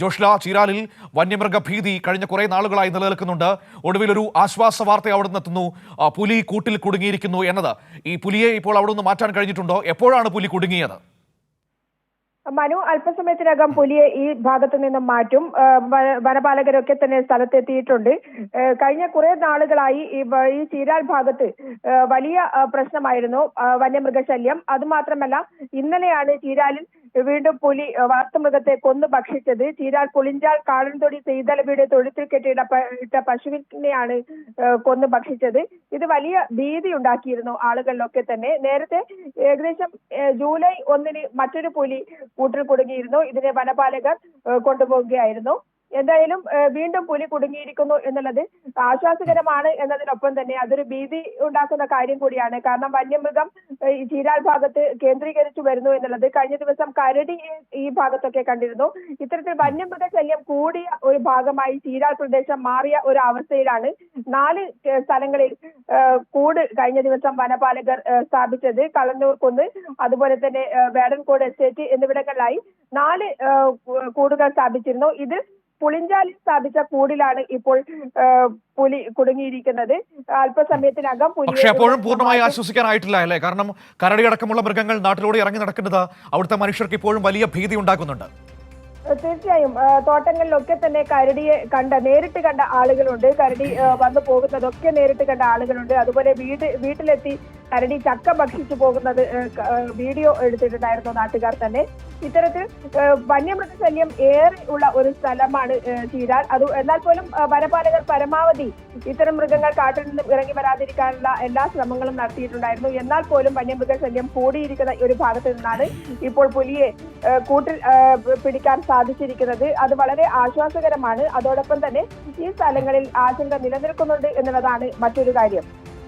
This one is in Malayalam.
ജോഷ്ല ചീരാലിൽ വന്യമൃഗ ഭീതി കഴിഞ്ഞ കുറെ നാളുകളായി നിലനിൽക്കുന്നുണ്ട്. ഒടുവിൽ ഒരു ആശ്വാസ വാർത്ത അവിടെ നിന്നെത്തുന്നു പുലി കൂട്ടിൽ കുടുങ്ങിയിരിക്കുന്നു എന്നത്. ഈ പുലിയെ ഇപ്പോൾ അവിടെ നിന്ന് മാറ്റാൻ കഴിഞ്ഞിട്ടുണ്ടോ? എപ്പോഴാണ് പുലി കുടുങ്ങിയത്? മനു അല്പസമയത്തിനകം പുലിയെ ഈ ഭാഗത്തു നിന്നും മാറ്റും. വനപാലകരൊക്കെ തന്നെ സ്ഥലത്തെത്തിയിട്ടുണ്ട്. കഴിഞ്ഞ കുറെ നാളുകളായി ഈ ചീരാൽ ഭാഗത്ത് വലിയ പ്രശ്നമായിരുന്നു വന്യമൃഗശല്യം. അതുമാത്രമല്ല ഇന്നലെയാണ് ചീരാലിൽ വീണ്ടും പുലി വാർത്തമൃഗത്തെ കൊന്നു ഭക്ഷിച്ചത്. ചീരാൽ പുളിഞ്ചാൽ കാടൻതൊടി സെയ്തലവിയുടെ തൊഴുത്തിൽ കെട്ടിയിട ഇട്ട പശുവിനെയാണ് കൊന്നു ഭക്ഷിച്ചത്. ഇത് വലിയ ഭീതി ഉണ്ടാക്കിയിരുന്നു ആളുകളിലൊക്കെ തന്നെ. നേരത്തെ ഏകദേശം ജൂലൈ ഒന്നിന് മറ്റൊരു പുലി കൂട്ടിൽ കുടുങ്ങിയിരുന്നു. ഇതിനെ വനപാലകർ കൊണ്ടുപോവുകയായിരുന്നു. എന്തായാലും വീണ്ടും പുലി കുടുങ്ങിയിരിക്കുന്നു എന്നുള്ളത് ആശ്വാസകരമാണ് എന്നതിനൊപ്പം തന്നെ അതൊരു ഭീതി ഉണ്ടാക്കുന്ന കാര്യം കൂടിയാണ്. കാരണം വന്യമൃഗം ഈ ചീരാൽ ഭാഗത്ത് കേന്ദ്രീകരിച്ചു വരുന്നു എന്നുള്ളത് കഴിഞ്ഞ ദിവസം കരടി ഈ ഭാഗത്തൊക്കെ കണ്ടിരുന്നു. ഇത്തരത്തിൽ വന്യമൃഗ ശല്യം കൂടിയ ഒരു ഭാഗമായി ചീരാൽ പ്രദേശം മാറിയ ഒരു അവസ്ഥയിലാണ് നാല് സ്ഥലങ്ങളിൽ കൂട് കഴിഞ്ഞ ദിവസം വനപാലകർ സ്ഥാപിച്ചത്. കളന്നൂർ കുന്ന് അതുപോലെ തന്നെ വേടൻകോട് എസ്റ്റേറ്റ് എന്നിവിടങ്ങളിലായി നാല് കൂടുകൾ സ്ഥാപിച്ചിരുന്നു. ഇത് പുളിഞ്ചാലിൽ സ്ഥാപിച്ച കൂടിലാണ് ഇപ്പോൾ പുലി കുടുങ്ങിയിരിക്കുന്നത്. അല്പസമയത്തിനകം പുലിയെ പക്ഷേ അപ്പോഴും പൂർണമായി. ആശ്വസിക്കാനായിട്ടില്ല അല്ലേ? കാരണം കരടിയടക്കമുള്ള മൃഗങ്ങൾ നാട്ടിലൂടെ ഇറങ്ങി നടക്കുന്നത് അവിടുത്തെ മനുഷ്യർക്ക് ഇപ്പോഴും വലിയ ഭീതി ഉണ്ടാക്കുന്നുണ്ട്. തീർച്ചയായും. തോട്ടങ്ങളിലൊക്കെ തന്നെ കരടിയെ കണ്ട നേരിട്ട് കണ്ട ആളുകളുണ്ട്. കരടി വന്നു പോകുന്നതൊക്കെ നേരിട്ട് കണ്ട ആളുകളുണ്ട്. അതുപോലെ വീട് വീട്ടിലെത്തി കരടി ചക്ക ഭക്ഷിച്ചു പോകുന്നത് വീഡിയോ എടുത്തിട്ടുണ്ടായിരുന്നു നാട്ടുകാർ തന്നെ. ഇത്തരത്തിൽ വന്യമൃഗശല്യം ഏറെ ഉള്ള ഒരു സ്ഥലമാണ് ചീരാൽ അത് എന്നാൽ പോലും വനപാലകർ പരമാവധി ഇത്തരം മൃഗങ്ങൾ കാട്ടിൽ നിന്നും ഇറങ്ങി വരാതിരിക്കാനുള്ള എല്ലാ ശ്രമങ്ങളും നടത്തിയിട്ടുണ്ടായിരുന്നു. എന്നാൽ പോലും വന്യമൃഗശല്യം കൂടിയിരിക്കുന്ന ഒരു ഭാഗത്ത് നിന്നാണ് ഇപ്പോൾ പുലിയെ കൂട്ടിൽ പിടിക്കാൻ സാധിച്ചിരിക്കുന്നത്. അത് വളരെ ആശ്വാസകരമാണ്. അതോടൊപ്പം തന്നെ ഈ സ്ഥലങ്ങളിൽ ആശങ്ക നിലനിൽക്കുന്നുണ്ട് എന്നുള്ളതാണ് മറ്റൊരു കാര്യം.